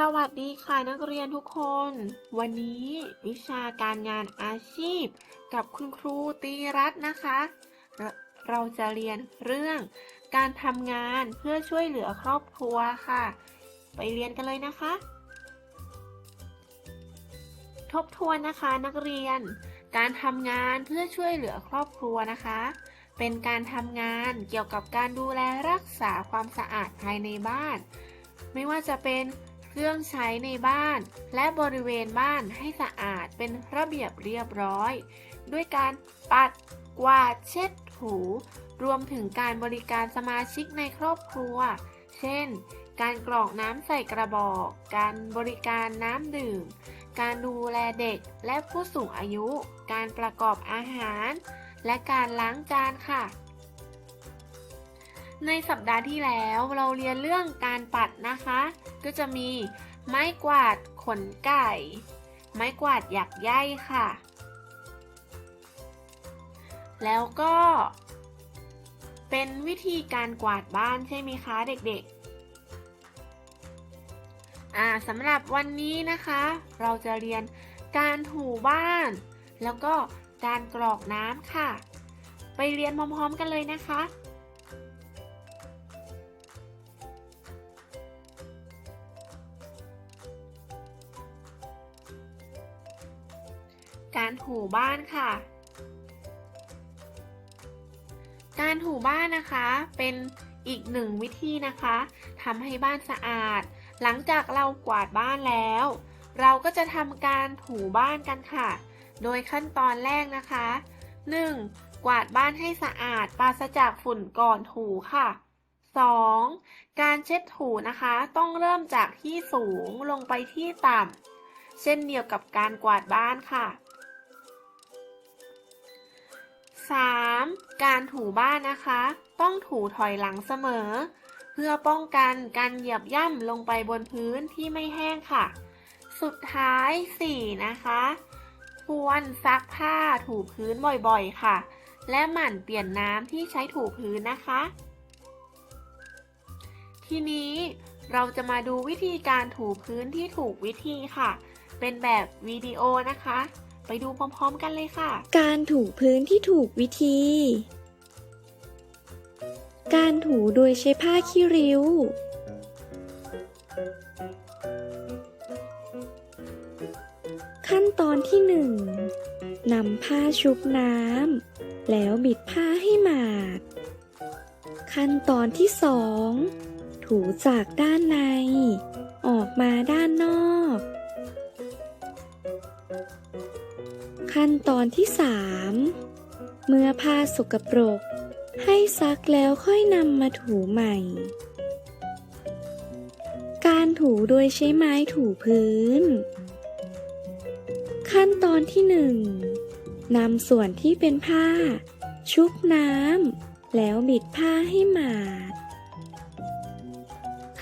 สวัสดีค่ะนักเรียนทุกคน วันนี้วิชาการงานอาชีพ กับคุณครูตีรัตน์นะคะเราเราจะเรียนเรื่องการทำงานเพื่อช่วยเหลือครอบครัวค่ะ ไปเรียนกันเลยนะคะ ทบทวนนะคะนักเรียน การทำงานเพื่อช่วยเหลือครอบครัวนะคะ เป็นการทำงานเกี่ยวกับการดูแลรักษาความสะอาดภายในบ้าน ไม่ว่าจะเป็น เครื่องใช้ในบ้าน และบริเวณบ้านให้สะอาดเป็นระเบียบเรียบร้อย ด้วยการปัดกวาดเช็ดถู รวมถึงการบริการสมาชิกในครอบครัว เช่น การกรอกน้ำใส่กระบอก การบริการน้ำดื่ม การดูแลเด็กและผู้สูงอายุ การประกอบอาหาร และการล้างจานค่ะ ในสัปดาห์ที่แล้วเราเรียนเรื่องการปัดนะคะ ก็จะมีไม้กวาดขนไก่ ไม้กวาดหยักใยค่ะ แล้วก็เป็นวิธีการกวาดบ้านใช่ไหมคะเด็กๆ อ่าสำหรับวันนี้นะคะ เราจะเรียนการถูบ้าน แล้วก็การกรอกน้ำค่ะ ไปเรียนพร้อมๆกันเลยนะคะ การถูบ้านค่ะ การถูบ้านนะคะเป็นอีกหนึ่งวิธีนะคะทำให้บ้านสะอาด หลังจากเรากวาดบ้านแล้ว เราก็จะทำการถูบ้านกันค่ะ โดยขั้นตอนแรกนะคะ 1. กวาดบ้านให้สะอาดปราศจากฝุ่นก่อนถูค่ะ 2. การเช็ดถูนะคะต้องเริ่มจากที่สูงลงไปที่ต่ำเช่นเดียวกับการกวาดบ้านค่ะ 3. การถูบ้านนะคะ ต้องถูถอยหลังเสมอ เพื่อป้องกันการเหยียบย่ำลงไปบนพื้นที่ไม่แห้งค่ะ สุดท้าย 4. นะคะ ควรซักผ้าถูพื้นบ่อยๆค่ะ และหมั่นเปลี่ยนน้ำที่ใช้ถูพื้นนะคะ ทีนี้เราจะมาดูวิธีการถูพื้นที่ถูกวิธีค่ะ เป็นแบบวิดีโอนะคะ ไปดูพร้อมๆกันเลยค่ะ การถูพื้นที่ถูกวิธี การถูโดยใช้ผ้าขี้ริ้ว ขั้นตอนที่หนึ่งนำผ้าชุบน้ำแล้วบิดผ้าให้หมาด ขั้นตอนที่สองถูจากด้านใน ออกมาด้านนอก ขั้นตอนที่สามเมื่อผ้าสกปรก ให้ซักแล้วค่อยนำมาถูใหม่ การถูโดยใช้ไม้ถูพื้น ขั้นตอนที่หนึ่งนำส่วนที่เป็นผ้า ชุบน้ำแล้วบิดผ้าให้หมาด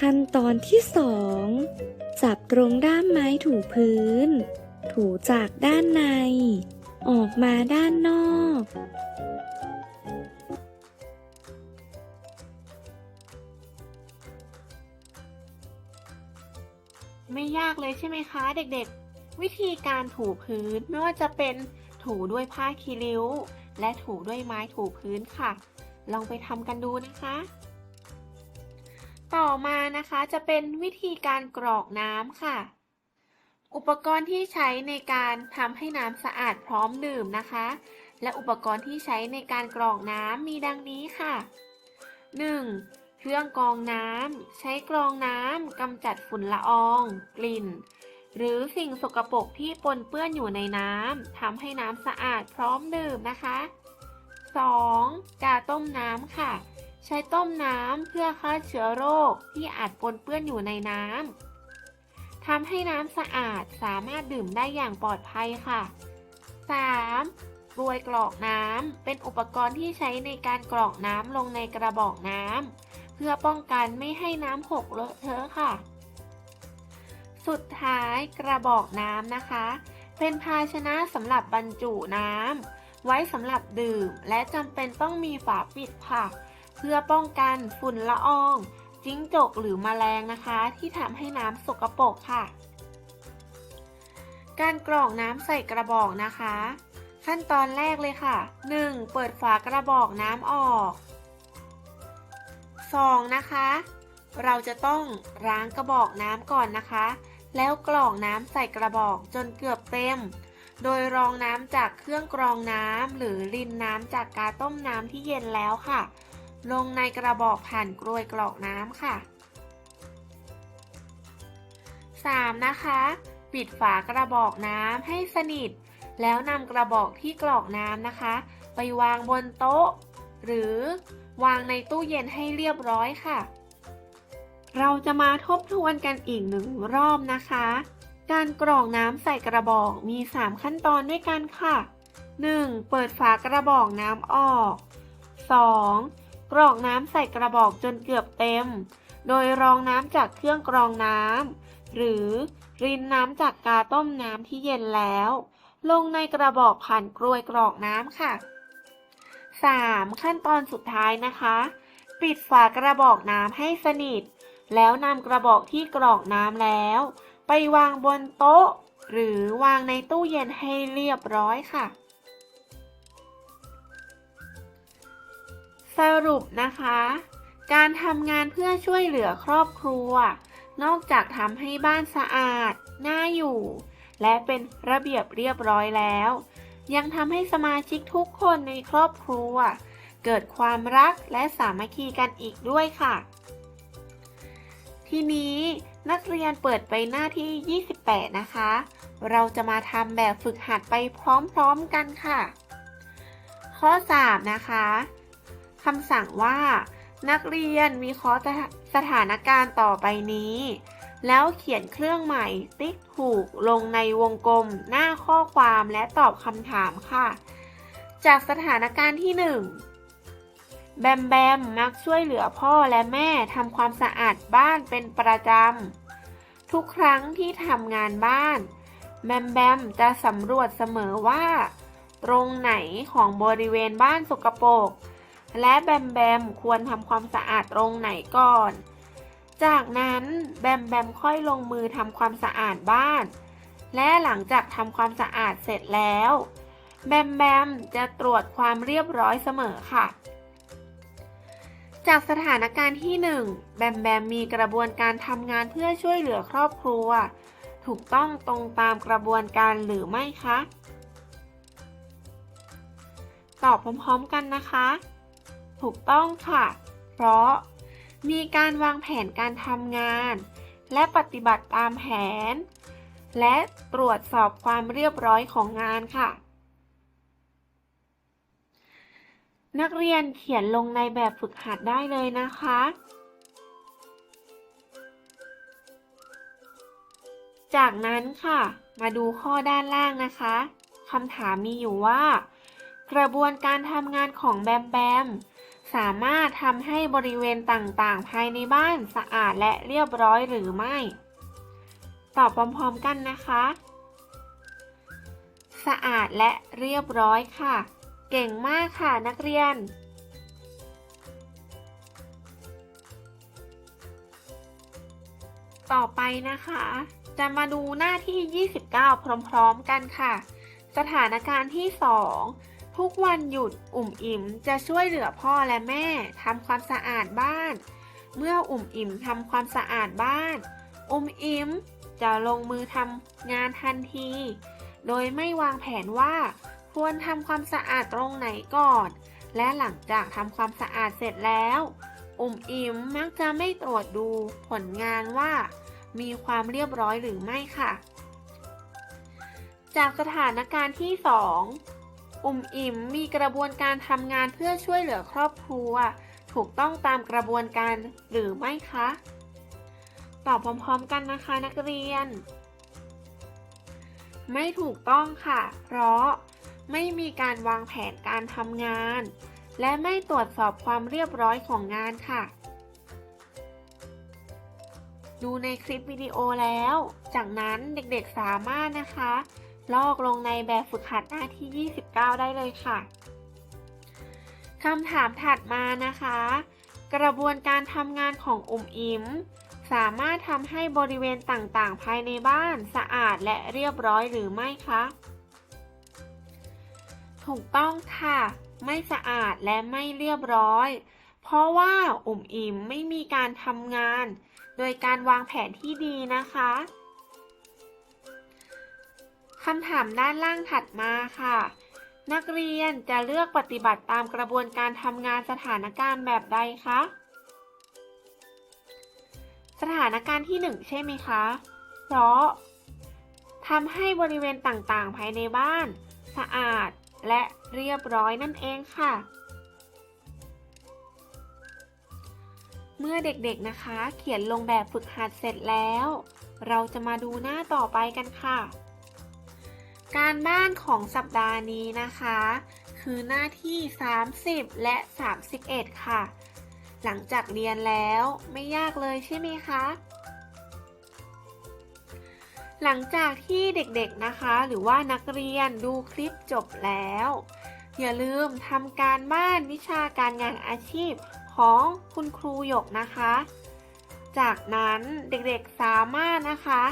ขั้นตอนที่สองจับตรงด้ามไม้ถูพื้น ถูจากด้านใน ออกมาด้านนอก ไม่ยากเลยใช่ไหมคะเด็กๆ วิธีการถูพื้นไม่ว่าจะเป็นถูด้วยผ้าคีริ้ว และถูด้วยไม้ถูพื้นค่ะ ลองไปทำกันดูนะคะ ต่อมานะคะจะเป็นวิธีการกรอกน้ำค่ะ อุปกรณ์ที่ใช้ในการทำให้น้ำสะอาดพร้อมดื่มนะคะ และอุปกรณ์ที่ใช้ในการกรอกน้ำมีดังนี้ค่ะ 1. เครื่องกรองน้ำใช้กรองน้ำกำจัดฝุ่นละออง กลิ่น หรือสิ่งสกปรกที่ปนเปื้อนอยู่ในน้ำทำให้น้ำสะอาดพร้อมดื่มนะคะ 2. กาต้มน้ำค่ะ ใช้ต้มน้ำเพื่อฆ่าเชื้อโรคที่อาจปนเปื้อนอยู่ในน้ำ ทำให้น้ำสะอาดสามารถดื่มได้อย่างปลอดภัยค่ะ 3. กรวยกรอกน้ำเป็นอุปกรณ์ที่ใช้ในการกรอกน้ำลงในกระบอกน้ำเพื่อป้องกันไม่ให้น้ำหกเลอะเทอะค่ะ สุดท้ายกระบอกน้ำนะคะ เป็นภาชนะสำหรับบรรจุน้ำไว้สำหรับดื่ม และจำเป็นต้องมีฝาปิดค่ะ เพื่อป้องกันฝุ่นละออง จิ้งจกหรือแมลงนะคะ ที่ทำให้น้ำสกปรกค่ะ การกรอกน้ำใส่กระบอกนะคะ ขั้นตอนแรกเลยค่ะ 1. เปิดฝากระบอกน้ำออก 2. นะคะ เราจะต้องล้างกระบอกน้ำก่อนนะคะ แล้วกรอกน้ำใส่กระบอกจนเกือบเต็ม โดยรองน้ำจากเครื่องกรองน้ำหรือรินน้ำจากกาต้มน้ำที่เย็นแล้วค่ะ ลงในกระบอกผ่านกรวยกรอกน้ำค่ะ 3. นะคะ ปิดฝากระบอกน้ำให้สนิท แล้วนำกระบอกที่กรอกน้ำนะคะ ไปวางบนโต๊ะ หรือวางในตู้เย็นให้เรียบร้อยค่ะ เราจะมาทบทวนกันอีกหนึ่งรอบนะคะ การกรอกน้ำใส่กระบอกมี 3 ขั้นตอนด้วยกันค่ะ 1. เปิดฝากระบอกน้ำออก 2. กรอกน้ำใส่กระบอกจนเกือบเต็ม โดยรองน้ำจากเครื่องกรองน้ำหรือรินน้ำจากกาต้มน้ำที่เย็นแล้ว ลงในกระบอกผ่านกรวยกรอกน้ำค่ะ 3. ขั้นตอนสุดท้ายนะคะ ปิดฝากระบอกน้ำให้สนิท แล้วนำกระบอกที่กรอกน้ำแล้ว ไปวางบนโต๊ะ หรือวางในตู้เย็นให้เรียบร้อยค่ะ สรุปนะคะ การทำงานเพื่อช่วยเหลือครอบครัว นอกจากทำให้บ้านสะอาด น่าอยู่ และเป็นระเบียบเรียบร้อยแล้ว ยังทำให้สมาชิกทุกคนในครอบครัว เกิดความรักและสามัคคีกันอีกด้วยค่ะ ทีนี้นักเรียนเปิดไปหน้าที่ 28 นะคะ เราจะมาทำแบบฝึกหัดไปพร้อมๆกันค่ะ ข้อ 3 นะคะ คำสั่งว่า นักเรียนวิเคราะห์สถานการณ์ต่อไปนี้ แล้วเขียนเครื่องหมายติ๊กถูกลงในวงกลมหน้าข้อความและตอบคำถามค่ะ จากสถานการณ์ที่ 1 แบมแบมมักช่วยเหลือพ่อและแม่ทำความสะอาดบ้านเป็นประจำ ทุกครั้งที่ทำงานบ้าน แบมแบมจะสำรวจเสมอว่า ตรงไหนของบริเวณบ้านสกปรก และแบมแบมควรทำความสะอาดตรงไหนก่อน จากนั้นแบมแบมค่อยลงมือทำความสะอาดบ้าน และหลังจากทำความสะอาดเสร็จแล้ว แบมแบมจะตรวจความเรียบร้อยเสมอค่ะ จากสถานการณ์ที่ 1 แบมแบมมีกระบวนการทำงานเพื่อช่วยเหลือครอบครัว ถูกต้องตรงตามกระบวนการหรือไม่คะ ตอบพร้อมๆกันนะคะ ถูกต้องค่ะ เพราะ มีการวางแผนการทำงาน และปฏิบัติตามแผน และตรวจสอบความเรียบร้อยของงานค่ะ นักเรียนเขียนลงในแบบฝึกหัดได้เลยนะคะจากนั้นค่ะ มาดูข้อด้านล่างนะคะ คำถามมีอยู่ว่า กระบวนการทำงานของแบมแบม สามารถทำให้บริเวณต่างๆ ภายในบ้านสะอาดและเรียบร้อยหรือไม่ ตอบพร้อมๆกันนะคะ สะอาดและเรียบร้อยค่ะ เก่งมากค่ะนักเรียนต่อไปนะคะ จะมาดูหน้าที่ 29 พร้อม ๆ กันค่ะ สถานการณ์ที่ 2 ทุกวันหยุดอุ่มอิ่มจะช่วยเหลือพ่อและแม่ทำความสะอาดบ้าน เมื่ออุ่มอิ่มทำความสะอาดบ้าน อุ่มอิ่มจะลงมือทำงานทันที โดยไม่วางแผนว่าควรทำความสะอาดตรงไหนก่อน และหลังจากทำความสะอาดเสร็จแล้ว อุ่มอิ่มมักจะไม่ตรวจดูผลงานว่า มีความเรียบร้อยหรือไม่ค่ะ จากสถานการณ์ที่ 2 อุ่มอิ่มมีกระบวนการทำงานเพื่อช่วยเหลือครอบครัว ถูกต้องตามกระบวนการหรือไม่คะ ตอบพร้อมๆกันนะคะนักเรียน ไม่ถูกต้องค่ะ เพราะไม่มีการวางแผนการทำงาน และไม่ตรวจสอบความเรียบร้อยของงานค่ะ ดูในคลิปวิดีโอแล้ว จากนั้นเด็กๆสามารถนะคะ ลอกลงในแบบฝึกหัดหน้าที่ 29 ได้เลยค่ะคำถามถัดมานะคะ กระบวนการทำงานของอุ่มอิมสามารถทำให้บริเวณต่างๆ ภายในบ้านสะอาดและเรียบร้อยหรือไม่คะ ถูกต้องค่ะ ไม่สะอาดและไม่เรียบร้อย เพราะว่าอุ่มอิมไม่มีการทำงาน โดยการวางแผนที่ดีนะคะ คำถามด้านล่างถัดมาค่ะ นักเรียนจะเลือกปฏิบัติตามกระบวนการทำงานสถานการณ์แบบใดคะ สถานการณ์ที่หนึ่งใช่ไหมคะ เพราะทำให้บริเวณต่างๆ ภายในบ้าน สะอาดและเรียบร้อยนั่นเองค่ะ เมื่อเด็กๆนะคะ เขียนลงแบบฝึกหัดเสร็จแล้ว เราจะมาดูหน้าต่อไปกันค่ะ การบ้านของสัปดาห์นี้นะคะ คือหน้าที่ 30 และ 31 ค่ะ หลังจากเรียนแล้วไม่ยากเลยใช่ไหมคะ หลังจากที่เด็กๆนะคะ หรือว่านักเรียนดูคลิปจบแล้ว อย่าลืมทำการบ้านวิชาการงานอาชีพของคุณครูหยกนะคะ จากนั้นเด็กๆสามารถนะคะ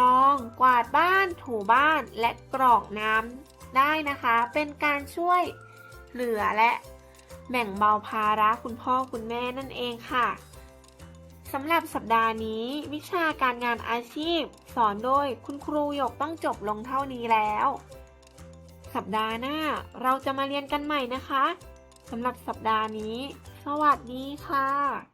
ลองกวาดบ้านถูบ้านและกรอกน้ำได้นะคะ เป็นการช่วยเหลือและแบ่งเบาภาระคุณพ่อคุณแม่นั่นเองค่ะสำหรับสัปดาห์นี้ วิชาการงานอาชีพ สอนโดยคุณครูหยกต้องจบลงเท่านี้แล้ว สัปดาห์หน้าเราจะมาเรียนกันใหม่นะคะสำหรับสัปดาห์นี้ สวัสดีค่ะ